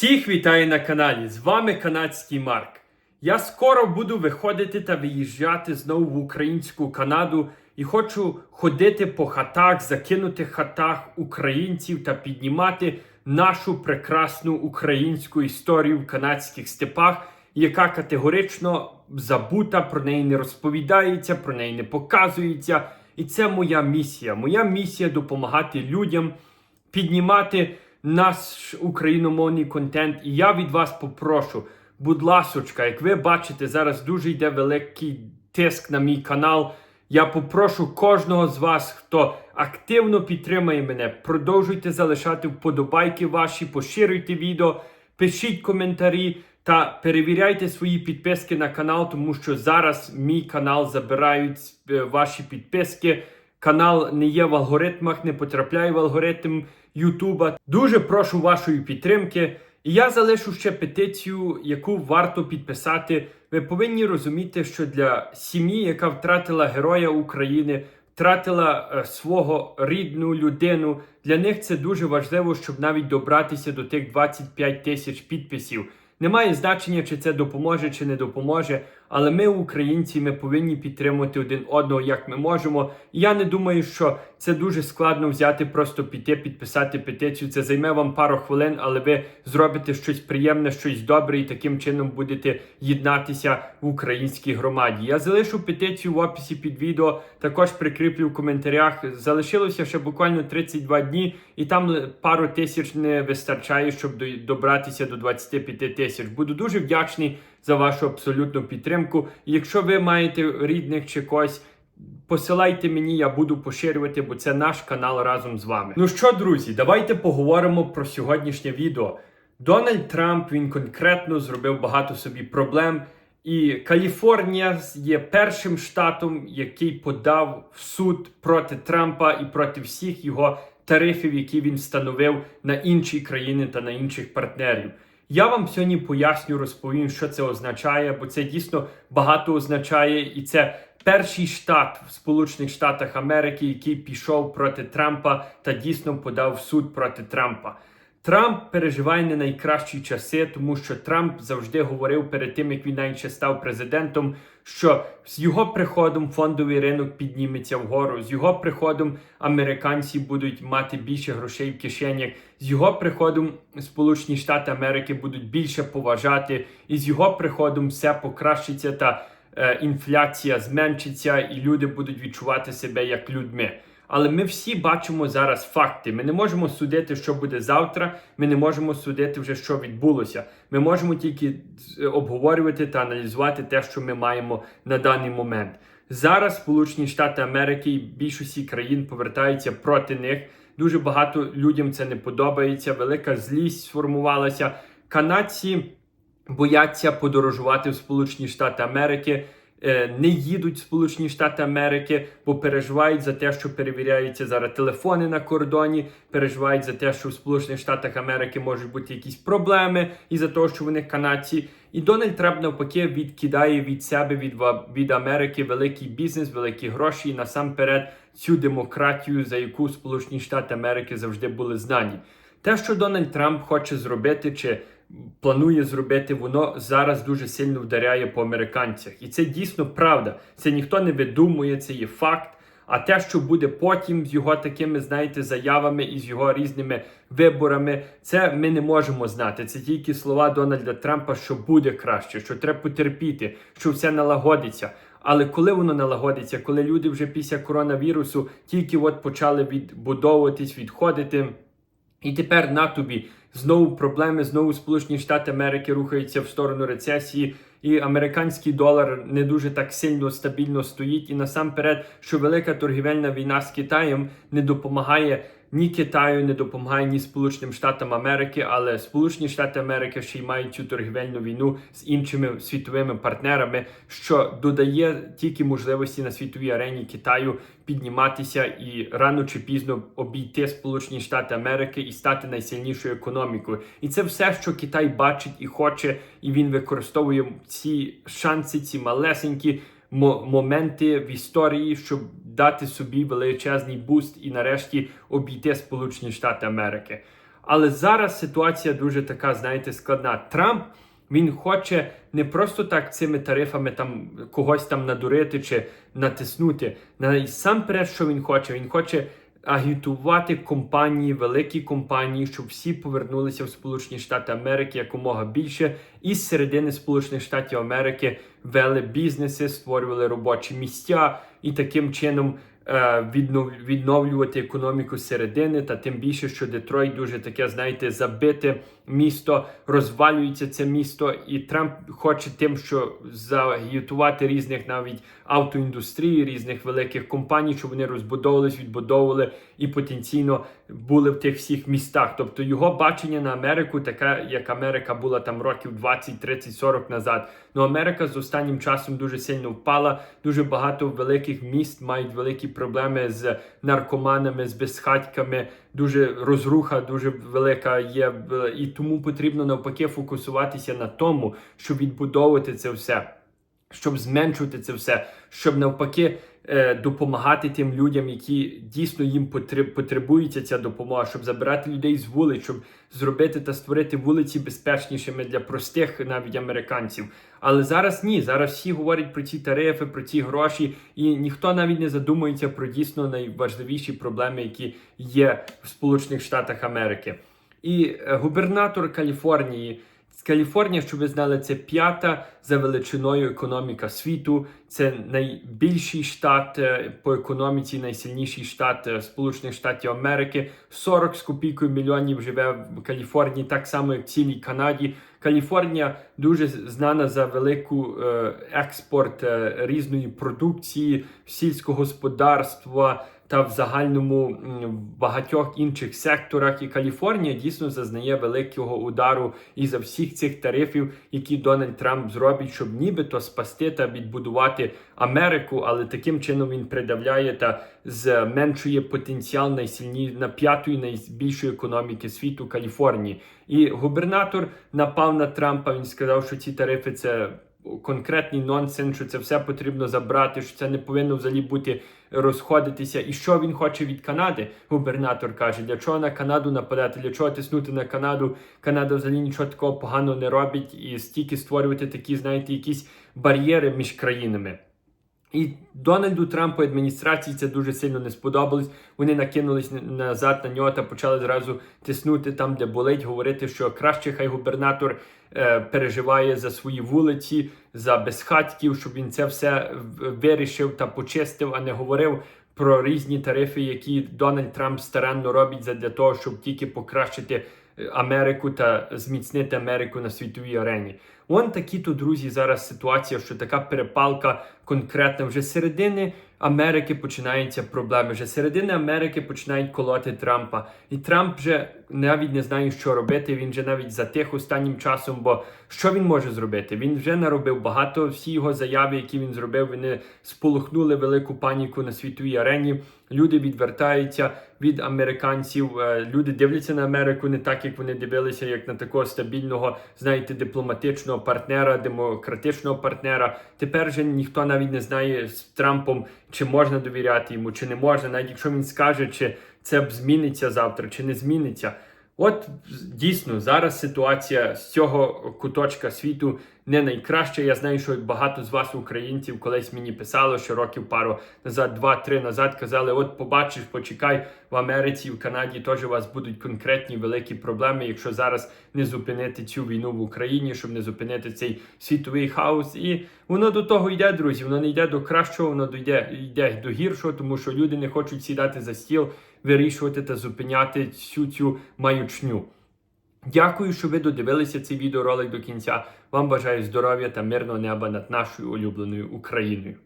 Всіх вітаю на каналі. З вами канадський Марк. Я скоро буду виходити та виїжджати знову в українську Канаду і хочу ходити по хатах, закинутих хатах українців та піднімати нашу прекрасну українську історію в канадських степах, яка категорично забута, про неї не розповідається, про неї не показується. І це моя місія. Моя місія допомагати людям піднімати наш україномовний контент. І я від вас попрошу, будь ласочка, як ви бачите, зараз дуже йде великий тиск на мій канал. Я попрошу кожного з вас, хто активно підтримує мене, продовжуйте залишати вподобайки ваші, поширюйте відео, пишіть коментарі та перевіряйте свої підписки на канал, тому що зараз мій канал забирають е, ваші підписки. Канал не є в алгоритмах, не потрапляє в алгоритм Ютуба. Дуже прошу вашої підтримки. І я залишу ще петицію, яку варто підписати. Ви повинні розуміти, що для сім'ї, яка втратила героя України, втратила е, свого рідну людину, для них це дуже важливо, щоб навіть добратися до тих 25 тисяч підписів. Немає значення, чи це допоможе, чи не допоможе. Але ми, українці, ми повинні підтримувати один одного, як ми можемо. І я не думаю, що це дуже складно взяти, просто піти, підписати петицію. Це займе вам пару хвилин, але ви зробите щось приємне, щось добре, і таким чином будете єднатися в українській громаді. Я залишу петицію в описі під відео, також прикріплю в коментарях. Залишилося ще буквально 32 дні, і там пару тисяч не вистачає, щоб до- добратися до 25 тисяч. Буду дуже вдячний за вашу абсолютну підтримку. Якщо ви маєте рідних чи когось, посилайте мені, я буду поширювати, бо це наш канал разом з вами. Ну що, друзі, давайте поговоримо про сьогоднішнє відео. Дональд Трамп він конкретно зробив багато собі проблем. І Каліфорнія є першим штатом, який подав в суд проти Трампа і проти всіх його тарифів, які він встановив на інші країни та на інших партнерів. Я вам сьогодні поясню, розповім, що це означає, бо це дійсно багато означає, і це перший штат в Сполучених Штатах Америки, який пішов проти Трампа та дійсно подав в суд проти Трампа. Трамп переживає не найкращі часи, тому що Трамп завжди говорив перед тим, як він навіть став президентом, що з його приходом фондовий ринок підніметься вгору, з його приходом американці будуть мати більше грошей в кишенях, з його приходом Сполучені Штати Америки будуть більше поважати, і з його приходом все покращиться та е, інфляція зменшиться, і люди будуть відчувати себе як людьми. Але ми всі бачимо зараз факти. Ми не можемо судити, що буде завтра. Ми не можемо судити вже, що відбулося. Ми можемо тільки е, обговорювати та аналізувати те, що ми маємо на даний момент. Зараз Сполучені Штати Америки і більшості країн повертаються проти них. Дуже багато людям це не подобається. Велика злість сформувалася. Канадці бояться подорожувати в Сполучені Штати Америки. Е, Не їдуть в Сполучені Штати Америки, бо переживають за те, що перевіряються зараз телефони на кордоні, переживають за те, що в Сполучених Штатах Америки можуть бути якісь проблеми і за те, що вони канадці. І Дональд Трамп навпаки відкидає від себе від, від Америки великий бізнес, великі гроші і насамперед цю демократію, за яку Сполучені Штати Америки завжди були знані. Те, що Дональд Трамп хоче зробити чи планує зробити, воно зараз дуже сильно вдаряє по американцях. І це дійсно правда. Це ніхто не видумує, це є факт. А те, що буде потім з його такими, знаєте, заявами і з його різними виборами, це ми не можемо знати. Це тільки слова Дональда Трампа, що буде краще, що треба потерпіти, що все налагодиться. Але коли воно налагодиться, коли люди вже після коронавірусу тільки от почали відбудовуватись, відходити. І тепер на тобі знову проблеми, знову Сполучені Штати Америки рухаються в сторону рецесії, і американський долар не дуже так сильно стабільно стоїть. І насамперед, що велика торгівельна війна з Китаєм не допомагає ні Китаю, не допомагає ні Сполученим Штатам Америки, але Сполучені Штати Америки ще й мають цю торгівельну війну з іншими світовими партнерами, що додає тільки можливості на світовій арені Китаю підніматися і рано чи пізно обійти Сполучені Штати Америки і стати найсильнішою економікою. І це все, що Китай бачить і хоче, і він використовує ці шанси, ці малесенькі мо- моменти в історії, щоб дати собі величезний буст і нарешті обійти Сполучені Штати Америки. Але зараз ситуація дуже така, знаєте, складна. Трамп він хоче не просто так цими тарифами там когось там надурити чи натиснути. Насамперед, що він хоче? Він хоче агітувати компанії, великі компанії, щоб всі повернулися в Сполучені Штати Америки якомога більше, і з середини Сполучених Штатів Америки вели бізнеси, створювали робочі місця і таким чином е, відновлювати економіку середини. Та тим більше, що Детройт дуже таке, знаєте, забите місто, розвалюється це місто, і Трамп хоче тим, що загітувати різних навіть автоіндустрії, різних великих компаній, щоб вони розбудовувались, відбудовували і потенційно були в тих всіх містах. Тобто його бачення на Америку, таке як Америка була там років 20, 30, 40 назад. Ну Америка з останнім часом дуже сильно впала. Дуже багато великих міст мають великі проблеми з наркоманами, з безхатьками. Дуже розруха, дуже велика є, е, і тому потрібно навпаки фокусуватися на тому, щоб відбудовувати це все щоб зменшувати це все, щоб навпаки допомагати тим людям, які дійсно їм потреб, потребується ця допомога, щоб забирати людей з вулиць, щоб зробити та створити вулиці безпечнішими для простих навіть американців. Але зараз ні, зараз всі говорять про ці тарифи, про ці гроші, і ніхто навіть не задумується про дійсно найважливіші проблеми, які є в Сполучених Штатах Америки. І е, губернатор Каліфорнії. Каліфорнія, щоб ви знали, це п'ята за величиною економіка світу. Це найбільший штат е, по економіці, найсильніший штат е, Сполучених Штатів Америки. 40 з копійкою мільйонів живе в Каліфорнії, так само як в цілій Канаді. Каліфорнія дуже знана за велику е, експорт різної продукції, сільського господарства та в загальному в багатьох інших секторах. І Каліфорнія дійсно зазнає великого удару із за всіх цих тарифів, які Дональд Трамп зробить, щоб нібито спасти та відбудувати Америку, але таким чином він придавляє та зменшує потенціал найсильні на п'ятої найбільшої економіки світу Каліфорнії. І губернатор напав на Трампа. Він сказав, що ці тарифи це конкретний нонсенс, що це все потрібно забрати, що це не повинно взагалі бути розходитися. І що він хоче від Канади? Губернатор каже, для чого на Канаду нападати, для чого тиснути на Канаду? Канада взагалі нічого такого поганого не робить і стільки створювати такі, знаєте, якісь бар'єри між країнами. І Дональду Трампу адміністрації це дуже сильно не сподобалось. Вони накинулись назад на нього та почали зразу тиснути там, де болить, говорити, що краще хай губернатор е, переживає за свої вулиці, за безхатьків, щоб він це все вирішив та почистив, а не говорив про різні тарифи, які Дональд Трамп старанно робить для того, щоб тільки покращити е, Америку та зміцнити Америку на світовій арені. Вон такі то, друзі, зараз ситуація, що така перепалка конкретна вже середини Америки починаються проблеми. Вже середини Америки починають колоти Трампа. І Трамп вже навіть не знає, що робити. Він вже навіть затих останнім часом. Бо що він може зробити? Він вже наробив багато. Всі його заяви, які він зробив, вони сполохнули велику паніку на світовій арені. Люди відвертаються від американців. е, Люди дивляться на Америку не так, як вони дивилися, як на такого стабільного, знаєте, дипломатичного партнера, демократичного партнера. Тепер же ніхто навіть не знає з Трампом, чи можна довіряти йому, чи не можна, навіть якщо він скаже, чи це б зміниться завтра, чи не зміниться. От дійсно зараз ситуація з цього куточка світу не найкраща. Я знаю, що багато з вас, українців, колись мені писало, що років пару назад, два-три назад казали: от побачиш, почекай в Америці в Канаді теж у вас будуть конкретні великі проблеми, якщо зараз не зупинити цю війну в Україні, щоб не зупинити цей світовий хаос. І воно до того йде, друзі. Воно не йде до кращого, воно дойде йде до гіршого, тому що люди не хочуть сідати за стіл, вирішувати та зупиняти всю цю маючню. Дякую, що ви додивилися цей відеоролик до кінця. Вам бажаю здоров'я та мирного неба над нашою улюбленою Україною.